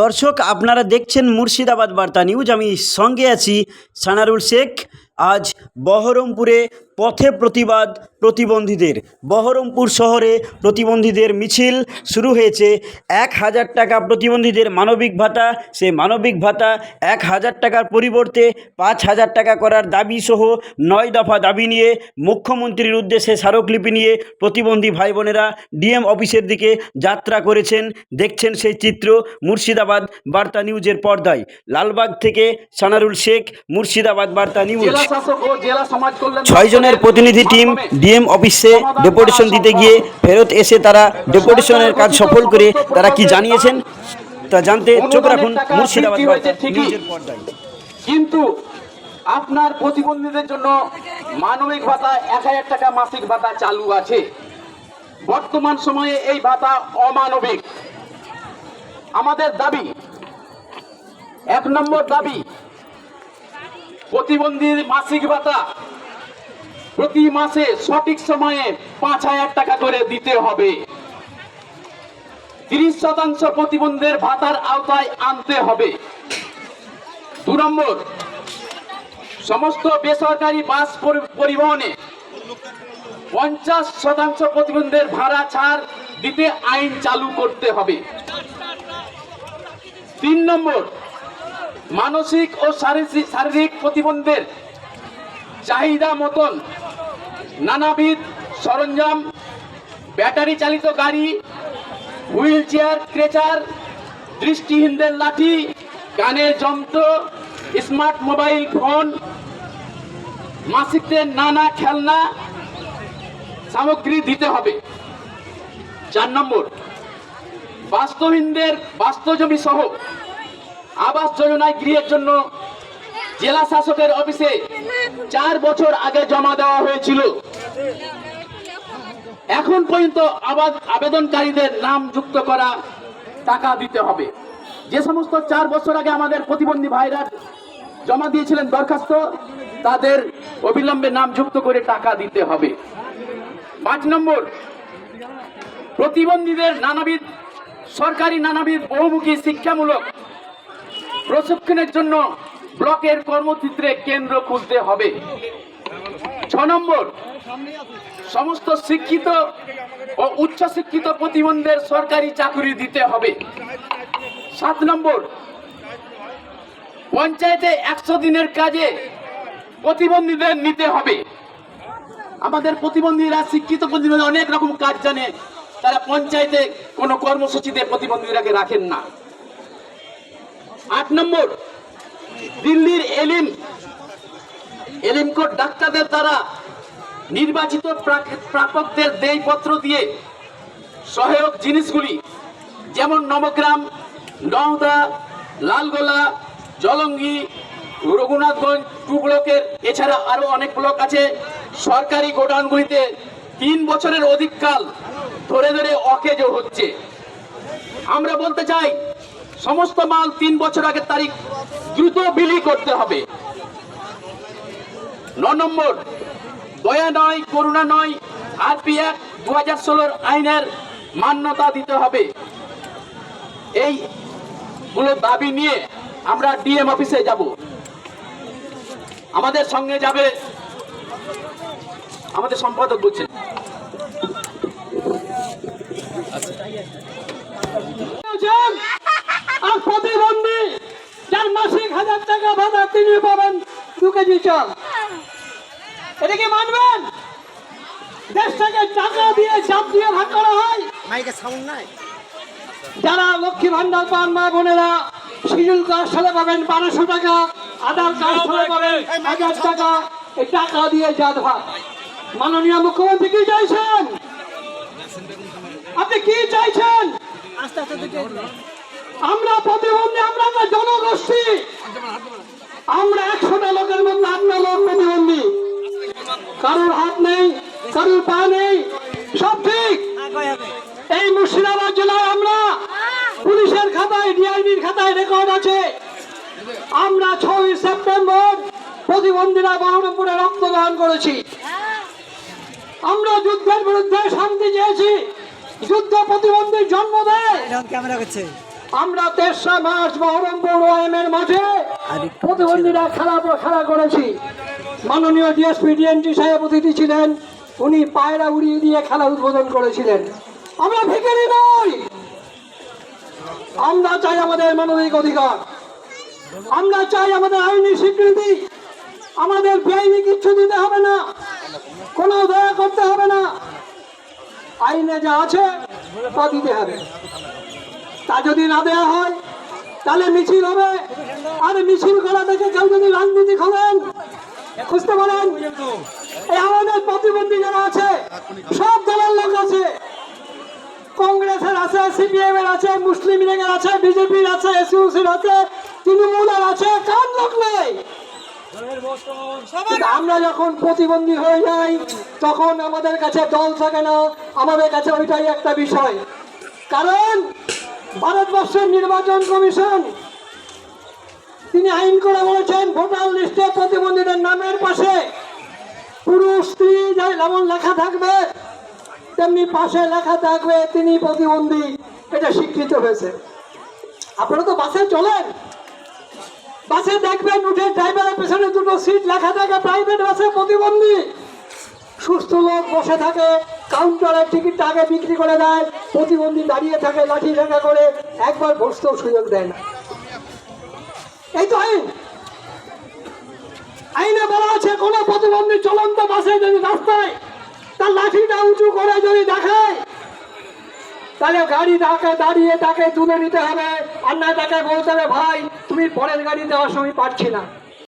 দর্শক আপনারা দেখছেন মুর্শিদাবাদ বার্তা নিউজ। আমি সঙ্গে আছি সানারুল শেখ। আজ বহরমপুরে পথে প্রতিবাদ প্রতিবন্ধীদের। বহরমপুর শহরে প্রতিবন্ধীদের মিছিল শুরু হয়েছে। এক হাজার টাকা প্রতিবন্ধীদের মানবিক ভাতা সে মানবিক ভাতা এক হাজার টাকার পরিবর্তে পাঁচ হাজার টাকা করার দাবি সহ নয় দফা দাবি নিয়ে মুখ্যমন্ত্রীর উদ্দেশ্যে স্মারকলিপি নিয়ে প্রতিবন্ধী ভাই বোনেরা ডিএম অফিসের দিকে যাত্রা করেছেন। দেখছেন সেই চিত্র মুর্শিদাবাদ বার্তা নিউজের পর্দায়। লালবাগ থেকে সানারুল শেখ, মুর্শিদাবাদ বার্তা নিউজ। ছয় জনের প্রতিনিধি টিম ডিএম অফিসে ডেপুটেশন দিতে গিয়ে ফেরত এসে তারা ডেপুটেশনের কাজ সফল করে তারা কি জানিয়েছেন তা জানতে চোখ রাখুন মুর্শিদাবাদ কিন্তু আপনার প্রতিবন্ধীদের জন্য মানবিক ভাতা এক হাজার টাকা মাসিক ভাতা চালু আছে। বর্তমান সময়ে এই ভাতা অমানবিক। আমাদের দাবি এক নম্বর দাবি প্রতিবন্ধীর মাসিক ভাতা প্রতি মাসে সঠিক সময়ে পাঁচ হাজার টাকা করে দিতে হবে। তিরিশ শতাংশ প্রতিবন্ধীদের ভাতার আওতায় আনতে হবে। দু নম্বর, সমস্ত বেসরকারি বাস পরিবহনে পঞ্চাশ শতাংশ প্রতিবন্ধীদের ভাড়া ছাড় দিতে আইন চালু করতে হবে। তিন নম্বর মানসিক ও শারীরিক প্রতিবন্ধীদের চাহিদা মতন নানাবিধ সরঞ্জাম ব্যাটারি চালিত গাড়ি হুইল চেয়ার ক্রেচার দৃষ্টিহীনদের লাঠি, গানের যন্ত্র, স্মার্ট মোবাইল ফোন, মাসিকদের নানা খেলনা সামগ্রী দিতে হবে। চার নম্বর বাস্তবহীনদের বাস্তব জমি সহ আবাস যোজনায় গৃহের জন্য জেলা শাসকের অফিসে চার বছর আগে জমা দেওয়া হয়েছিল। এখন পর্যন্ত আবাদ আবেদনকারীদের নাম যুক্ত করা টাকা দিতে হবে। যে সমস্ত চার বছর আগে আমাদের প্রতিবন্ধী ভাইরা জমা দিয়েছিলেন দরখাস্ত, তাদের অবিলম্বে নাম যুক্ত করে টাকা দিতে হবে। পাঁচ নম্বর, প্রতিবন্ধীদের নানাবিধ, সরকারি নানাবিধ বহুমুখী শিক্ষামূলক প্রশিক্ষণের জন্য ব্লকের কর্মক্ষেত্রে কেন্দ্র খুলতে হবে। ছ নম্বর, সমস্ত শিক্ষিত ও উচ্চশিক্ষিত প্রতিবন্ধীদের সরকারি চাকরি দিতে হবে। সাত নম্বর, পঞ্চায়েতে একশো দিনের কাজে প্রতিবন্ধীদের নিতে হবে। আমাদের প্রতিবন্ধীরা, শিক্ষিত প্রতিবন্ধী অনেক রকম কাজ জানে, তারা পঞ্চায়েতে কোনো কর্মসূচিতে প্রতিবন্ধীরাকে রাখেন না। আট নম্বর, দিল্লির এলিম এলিম কোড ডাক্তারদের দ্বারা নির্বাচিত প্রাপকদের দেয়পত্র দিয়ে সহায়ক জিনিসগুলি, যেমন নবগ্রাম, নওদা, লালগোলা, জলঙ্গি, রঘুনাথগঞ্জ, টু ব্লকের, এছাড়া আরও অনেক ব্লক আছে। সরকারি গোডাউনগুলিতে তিন বছরের অধিককাল ধরে ধরে অকেজ হচ্ছে। আমরা বলতে চাই সমস্ত মাল তিন বছর আগের তারিখ দ্রুত বিলি করতে হবে। ন নম্বর, দয়া নয়, করুণা নয়, আরপি এক দু হাজার ষোলোর আইনের মান্যতা দিতে হবে। এই গুলো দাবি নিয়ে আমরা ডিএম অফিসে যাব। আমাদের সঙ্গে যাবে আমাদের সম্পাদক বলছেন আছেন আর প্রতিবন্ধী যার মাসিক হাজার টাকা ভাতা তিনি পাবেন দু কেজি চাল। এটা কি মানবেন? দেশটাকে টাকা দিয়ে চাপ দিয়ে ভাগ করা হয়? যারা লক্ষ্মী ভান্ডার পান মা বোনেরা সিজুল কার্ড সালে পাবেন বারোশো টাকা আধার কার্ড সালে পাবেন হাজার টাকা। এই টাকা দিয়ে জাত ভাত মাননীয় মুখ্যমন্ত্রী কি চাইছেন? আপনি কি চাইছেন? আমরা প্রতিবন্ধী আমরা জনগোষ্ঠী। আমরা একশোটা লোকের মধ্যে আটটা লোক প্রতিবন্ধী। কারোর হাত নেই, কারোর পা নেই, সব ঠিক। এই মুর্শিদাবাদ জেলায় আমরা পুলিশের খাতায় ডিআইবির খাতায় রেকর্ড আছে। আমরা ছয় সেপ্টেম্বর প্রতিবন্ধীরা বহরমপুরে রক্তদান করেছি। আমরা যুদ্ধের বিরুদ্ধে শান্তি চেয়েছি। যুদ্ধ প্রতিবন্ধীর জন্ম দেয়। ক্যামেরা করছে। আমরা তেসরা মার্চ বহরমপুর এর মাঠে প্রতিবন্ধীরা খেলা খেলা করেছি। মাননীয় ডিএসপি ডিএনটি সাহেব অতিথি ছিলেন। উনি পায়রা উড়িয়ে দিয়ে খেলা উদ্বোধন করেছিলেন। আমরা ভিখারি নই। আমরা চাই আমাদের মানবিক অধিকার। আমরা চাই আমাদের আইনি স্বীকৃতি। আমাদের বেআইনি কিচ্ছু দিতে হবে না। কোনো দয়া করতে হবে না। আইনে যা আছে তা দিতে হবে। তা যদি না দেওয়া হয়, তাহলে মিছিল হবে। আর মিছিল করা থেকে কেউ যদি রাজনীতি করেন খুঁজতে পারেন এই আমাদের প্রতিবন্ধী যারা আছে, সব দলের লোক আছে। কংগ্রেসের আছে সিপিএম এর আছে, মুসলিম লীগের আছে, বিজেপির আছে, এসইউসির আছে, তৃণমূলের আছে, কার লোক নেই? আমরা যখন প্রতিবন্ধী হয়ে যাই, তখন আমাদের কাছে দল থাকে না, আমাদের কাছে ওইটাই একটা বিষয়। কারণ ভারতবর্ষের নির্বাচন কমিশন, তিনি আইন করে বলেছেন, ভোটার লিস্টে প্রতিবন্ধীদের নামের পাশে পুরুষ, স্ত্রী, যাই যেমন লেখা থাকবে, তেমনি পাশে লেখা থাকবে, তিনি প্রতিবন্ধী, এটা স্বীকৃত হয়েছে। আপনারা তো বাসে চলেন। বাসে দেখবেন, উঠে ড্রাইভারের পেছনে দুটো সিট লেখা থাকে, প্রাইভেট বাসে প্রতিবন্ধী। সুস্থ লোক বসে থাকে। কাউন্টারের টিকিটটা আগে বিক্রি করে দেয়, প্রতিবন্ধী দাঁড়িয়ে থাকে, লাঠি রেখা করে, একবার বসতেও সুযোগ দেয় না। এই তো আইন। আইনে বলা আছে, কোনো প্রতিবন্ধী চলন্ত বাসে যদি রাস্তায় তার লাঠিটা উঁচু করে যদি দেখায়, তাহলে গাড়ি তাকে দাঁড়িয়ে তাকে তুলে নিতে হবে। আর না তাকে বলতে হবে, ভাই, তুমি পরের গাড়ি দেওয়ার সময় পারছি না।